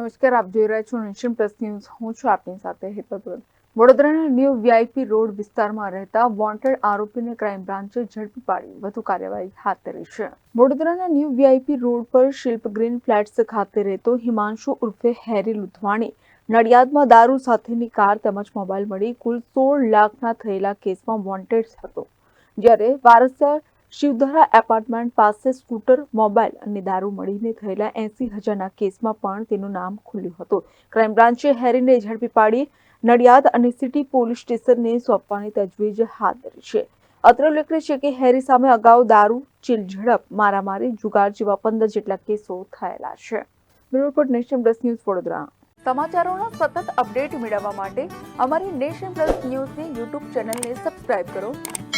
નમસ્કાર, આપ જોઈ રહ્યા છો નેશન પ્લસ ન્યૂઝ. હું છું આપની સાથે હેતલ વડોદરાના ન્યૂ વીઆઈપી રોડ વિસ્તારમાં રહેતા વોન્ટેડ આરોપીને ક્રાઇમ બ્રાન્ચે ઝડપી પાડી. વધુ કાર્યવાહી હાથ ધરી છે. વડોદરાના ન્યૂ વીઆઈપી રોડ પર શિલ્પ ગ્રીન ફ્લેટ્સ ખાતે રહેતો હિમાંશુ ઉર્ફે હેરી લુધવાણી નડિયાદમાં દારૂ સાથેની કાર તેમજ મોબાઈલ મળી કુલ સોળ લાખના થયેલા કેસમાં વોન્ટેડ હતો. જ્યારે વારસદાર શિવધરા એપાર્ટમેન્ટ પાસે સ્કૂટર, મોબાઈલ અને દારૂ મળીને થયેલા એસી હજારના કેસમાં પણ તેનું નામ ખુલ્યું હતું. ક્રાઇમ બ્રાન્ચે હેરીને ઝડપી પાડી, નડિયાદ અને સિટી પોલીસ સ્ટેશનને સોંપવાની તજવીજ હાથ ધરી છે. અત્રે ઉલ્લેખનીય છે કે હેરી સામે અગાઉ દારૂ, ચીલ, ઝડપ, મારામારી, જુગાર જેવા પંદર જેટલા કેસો થયેલા છે. Bureau report nation plus news Vadodara. સમાચારોના સતત અપડેટ મેળવવા માટે અમારી નેશન પ્લસ ન્યૂઝની યુટ્યુબ ચેનલને સબસ્ક્રાઇબ કરો.